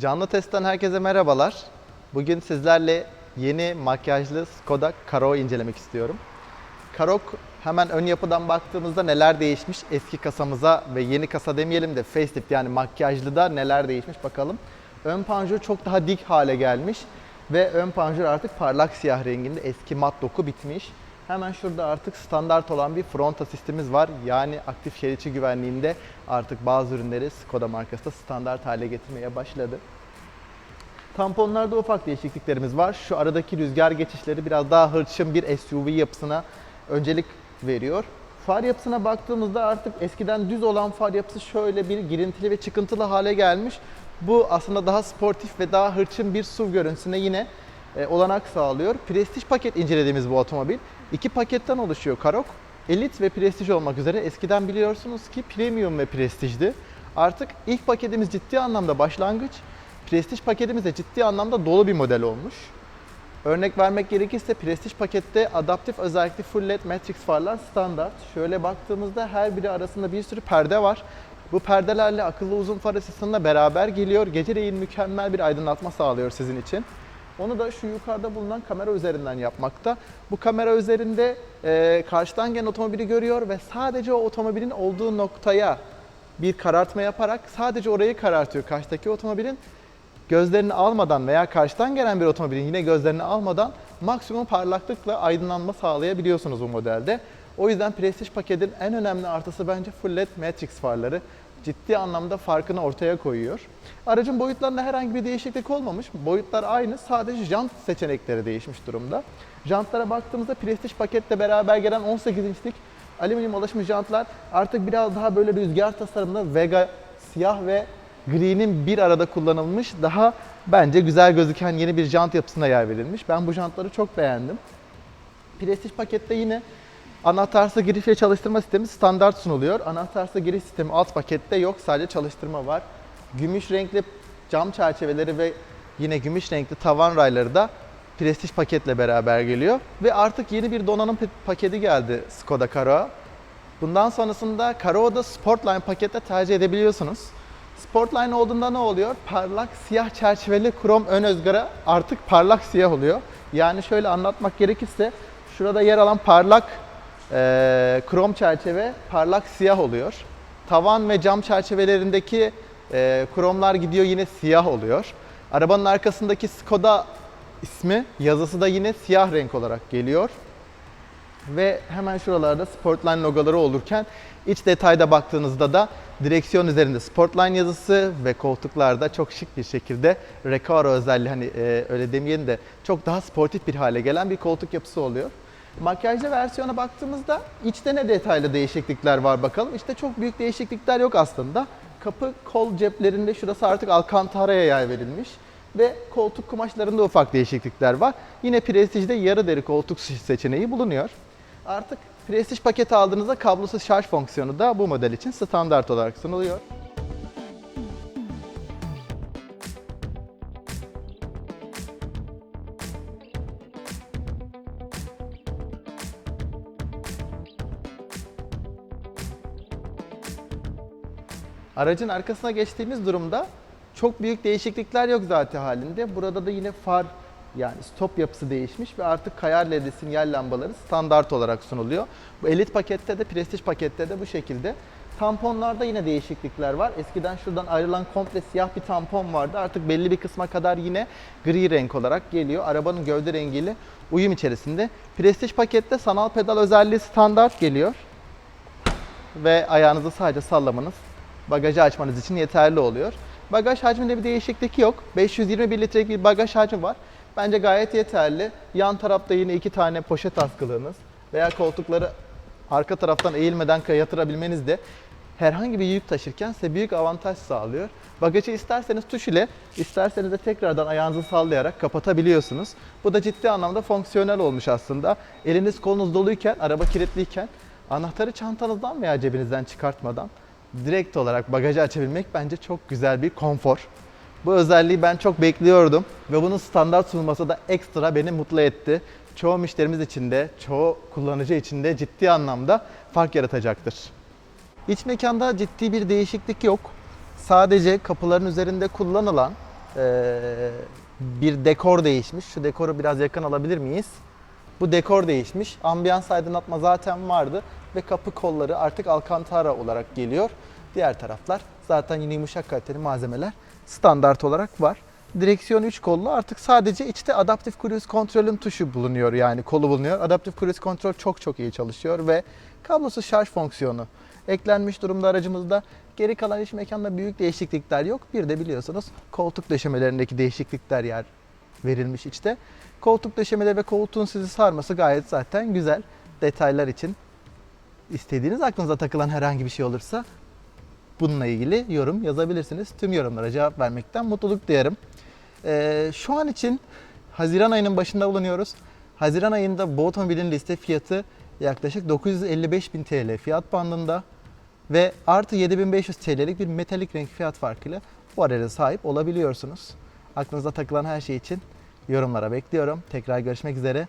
Canlı testten herkese merhabalar. Bugün sizlerle yeni makyajlı Skoda Karo'yu incelemek istiyorum. Karok hemen ön yapıdan baktığımızda neler değişmiş eski kasamıza ve yeni kasa demeyelim de facelift yani makyajlıda neler değişmiş bakalım. Ön panjur çok daha dik hale gelmiş ve ön panjur artık parlak siyah renginde eski mat doku bitmiş. Hemen şurada artık standart olan bir front asistimiz var. Yani aktif şerit içi güvenliğinde artık bazı ürünleri Skoda markası da standart hale getirmeye başladı. Tamponlarda ufak değişikliklerimiz var. Şu aradaki rüzgar geçişleri biraz daha hırçın bir SUV yapısına öncelik veriyor. Far yapısına baktığımızda artık eskiden düz olan far yapısı şöyle bir girintili ve çıkıntılı hale gelmiş. Bu aslında daha sportif ve daha hırçın bir SUV görüntüsüne yine e, olanak sağlıyor. Prestij paket incelediğimiz bu otomobil iki paketten oluşuyor Karok. Elit ve prestij olmak üzere eskiden biliyorsunuz ki premium ve prestijdi. Artık ilk paketimiz ciddi anlamda başlangıç, prestij paketimiz de ciddi anlamda dolu bir model olmuş. Örnek vermek gerekirse prestij pakette adaptif özellikli full led matrix farlar standart. Şöyle baktığımızda her biri arasında bir sürü perde var. Bu perdelerle akıllı uzun far asistanıyla beraber geliyor. Geceleyin mükemmel bir aydınlatma sağlıyor sizin için. Onu da şu yukarıda bulunan kamera üzerinden yapmakta. Bu kamera üzerinde e, karşıdan gelen otomobili görüyor ve sadece o otomobilin olduğu noktaya bir karartma yaparak sadece orayı karartıyor karşıdaki otomobilin gözlerini almadan veya karşıdan gelen bir otomobilin yine gözlerini almadan maksimum parlaklıkla aydınlanma sağlayabiliyorsunuz bu modelde. O yüzden Prestige paketin en önemli artısı bence full led matrix farları. Ciddi anlamda farkını ortaya koyuyor. Aracın boyutlarında herhangi bir değişiklik olmamış. Boyutlar aynı. Sadece jant seçenekleri değişmiş durumda. Jantlara baktığımızda Prestige paketle beraber gelen 18 inçlik alüminyum alışmış jantlar artık biraz daha böyle rüzgar tasarımlı Vega siyah ve gri'nin bir arada kullanılmış daha bence güzel gözüken yeni bir jant yapısına yer verilmiş. Ben bu jantları çok beğendim. Prestige pakette yine anahtarsız giriş ve çalıştırma sistemi standart sunuluyor. Anahtarsız giriş sistemi alt pakette yok. Sadece çalıştırma var. Gümüş renkli cam çerçeveleri ve yine gümüş renkli tavan rayları da Prestige paketle beraber geliyor. Ve artık yeni bir donanım paketi geldi Skoda Karo'a. Bundan sonrasında Karao'da Sportline pakette tercih edebiliyorsunuz. Sportline olduğunda ne oluyor? Parlak siyah çerçeveli krom ön ızgara artık parlak siyah oluyor. Yani şöyle anlatmak gerekirse şurada yer alan parlak eee, krom çerçeve parlak siyah oluyor. Tavan ve cam çerçevelerindeki eee, kromlar gidiyor yine siyah oluyor. Arabanın arkasındaki Skoda ismi yazısı da yine siyah renk olarak geliyor. Ve hemen şuralarda Sportline logoları olurken iç detayda baktığınızda da direksiyon üzerinde Sportline yazısı ve koltuklarda çok şık bir şekilde Recaro özelliği hani e, öyle demeyelim de çok daha sportif bir hale gelen bir koltuk yapısı oluyor. Makyajlı versiyona baktığımızda içte ne detaylı değişiklikler var bakalım. İşte çok büyük değişiklikler yok aslında. Kapı kol ceplerinde şurası artık alkantaraya yer verilmiş ve koltuk kumaşlarında ufak değişiklikler var. Yine Prestige'de yarı deri koltuk seçeneği bulunuyor. Artık Prestige paketi aldığınızda kablosuz şarj fonksiyonu da bu model için standart olarak sunuluyor. Aracın arkasına geçtiğimiz durumda çok büyük değişiklikler yok zaten halinde. Burada da yine far yani stop yapısı değişmiş ve artık kayar led sinyal lambaları standart olarak sunuluyor. Bu elit pakette de prestij pakette de bu şekilde. Tamponlarda yine değişiklikler var. Eskiden şuradan ayrılan komple siyah bir tampon vardı. Artık belli bir kısma kadar yine gri renk olarak geliyor. Arabanın gövde rengiyle uyum içerisinde. Prestij pakette sanal pedal özelliği standart geliyor. Ve ayağınızı sadece sallamanız bagajı açmanız için yeterli oluyor. Bagaj hacminde bir değişiklik yok. 521 litrelik bir bagaj hacmi var. Bence gayet yeterli. Yan tarafta yine iki tane poşet askılığınız veya koltukları arka taraftan eğilmeden yatırabilmeniz de herhangi bir yük taşırken size büyük avantaj sağlıyor. Bagajı isterseniz tuş ile, isterseniz de tekrardan ayağınızı sallayarak kapatabiliyorsunuz. Bu da ciddi anlamda fonksiyonel olmuş aslında. Eliniz kolunuz doluyken, araba kilitliyken anahtarı çantanızdan veya cebinizden çıkartmadan direkt olarak bagajı açabilmek bence çok güzel bir konfor. Bu özelliği ben çok bekliyordum ve bunun standart sunulması da ekstra beni mutlu etti. Çoğu müşterimiz için de, çoğu kullanıcı için de ciddi anlamda fark yaratacaktır. İç mekanda ciddi bir değişiklik yok. Sadece kapıların üzerinde kullanılan Ee, bir dekor değişmiş. Şu dekoru biraz yakın alabilir miyiz? Bu dekor değişmiş. Ambiyans aydınlatma zaten vardı ve kapı kolları artık alcantara olarak geliyor. Diğer taraflar zaten yine yumuşak kaliteli malzemeler standart olarak var. Direksiyon 3 kollu artık sadece içte Adaptive Cruise Control'ün tuşu bulunuyor yani kolu bulunuyor. Adaptive Cruise Control çok çok iyi çalışıyor ve kablosuz şarj fonksiyonu eklenmiş durumda aracımızda. Geri kalan iç mekanda büyük değişiklikler yok. Bir de biliyorsunuz koltuk döşemelerindeki değişiklikler yer verilmiş içte. Koltuk döşemeleri ve koltuğun sizi sarması gayet zaten güzel. Detaylar için istediğiniz aklınıza takılan herhangi bir şey olursa bununla ilgili yorum yazabilirsiniz. Tüm yorumlara cevap vermekten mutluluk duyarım. Ee, şu an için Haziran ayının başında bulunuyoruz. Haziran ayında bu otomobilin liste fiyatı yaklaşık 955 bin TL fiyat bandında ve artı 7500 TL'lik bir metalik renk fiyat farkıyla bu araca sahip olabiliyorsunuz. Aklınıza takılan her şey için yorumlara bekliyorum. Tekrar görüşmek üzere.